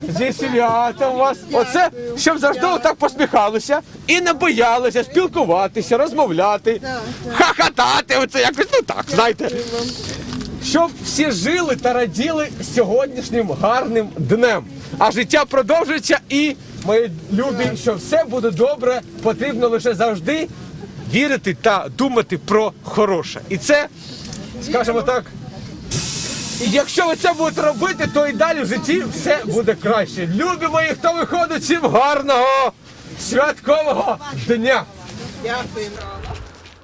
Зі святом вас. Оце, щоб завжди так посміхалися і не боялися спілкуватися, розмовляти, хахатати. Оце якось ну так, знаєте. Щоб всі жили та раділи сьогоднішнім гарним днем. А життя продовжується і, мої любі, що все буде добре, потрібно лише завжди вірити та думати про хороше. І це, скажімо так, і якщо ви це будете робити, то і далі в житті все буде краще. Любі мої, хто виходить, всім гарного святкового дня!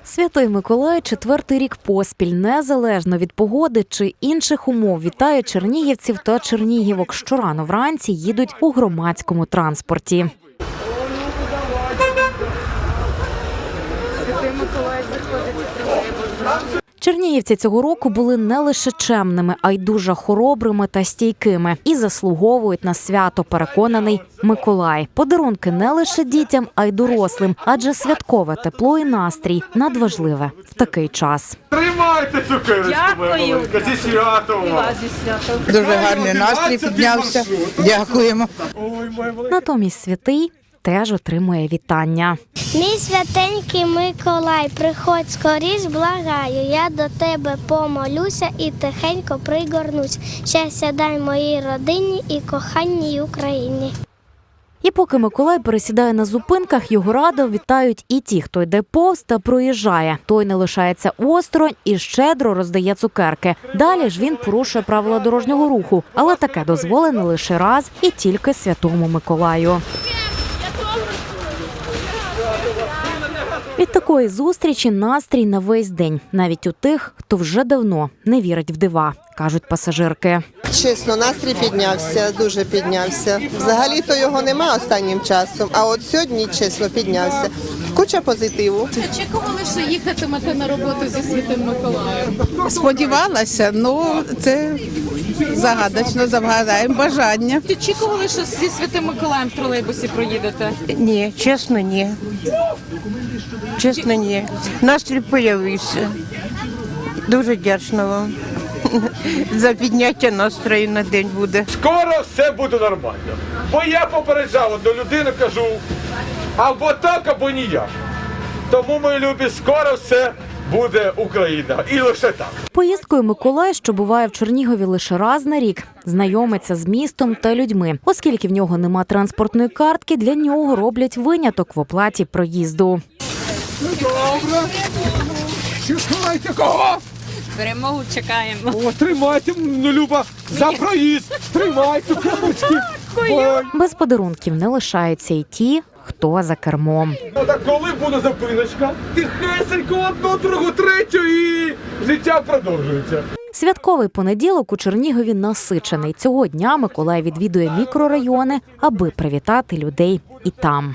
Святий Миколай четвертий рік поспіль, незалежно від погоди чи інших умов, вітає чернігівців та чернігівок. Щорано вранці їдуть у громадському транспорті. Чернігівці цього року були не лише чемними, а й дуже хоробрими та стійкими і заслуговують на свято. Переконаний Миколай. Подарунки не лише дітям, а й дорослим, адже святкове тепло і настрій надважливе в такий час. Тримайте цукерочку, Дякую. зі святом. Дуже гарний настрій піднявся. Дякуємо. Натомість святий теж отримує вітання. Мій святенький Миколай, приходь скоріш, благаю. Я до тебе помолюся і тихенько пригорнусь. Щастя дай моїй родині і коханій Україні. І поки Миколай пересідає на зупинках, його радо вітають і ті, хто йде повз та проїжджає. Той не лишається осторонь і щедро роздає цукерки. Далі ж він порушує правила дорожнього руху, але таке дозволено лише раз і тільки святому Миколаю. Від такої зустрічі настрій на весь день, навіть у тих, хто вже давно не вірить в дива, кажуть пасажирки. Чесно, настрій піднявся, дуже піднявся. Взагалі-то його нема останнім часом, а от сьогодні, чесно, піднявся. Куча позитиву. Очікували, що їхатимете на роботу зі Святим Миколаєм. Сподівалася, ну це загадочно завгадаємо бажання. Ти Очікували, що зі Святим Миколаєм в тролейбусі проїдете. Ні, чесно, ні. Чесно, ні. Настрій появився. Дуже вдячна вам за підняття настрою на день буде. Скоро все буде нормально. Бо я попереджав одну людину, кажу, або так, або ніяк. Тому, мої любі, скоро все буде Україна. І лише так. Поїздкою Миколай, що буває в Чернігові лише раз на рік, знайомиться з містом та людьми. Оскільки в нього нема транспортної картки, для нього роблять виняток в оплаті проїзду. Добре. Чекайте кого? Перемогу чекаємо. О, тримайте, ну, Люба, за проїзд. Тримайте, Без подарунків не лишаються й ті, хто за кермом. Ну так коли буде зупиночка? Тихесенько, одну, другу, третю і життя продовжується. Святковий понеділок у Чернігові насичений. Цього дня Миколай відвідує мікрорайони, аби привітати людей і там.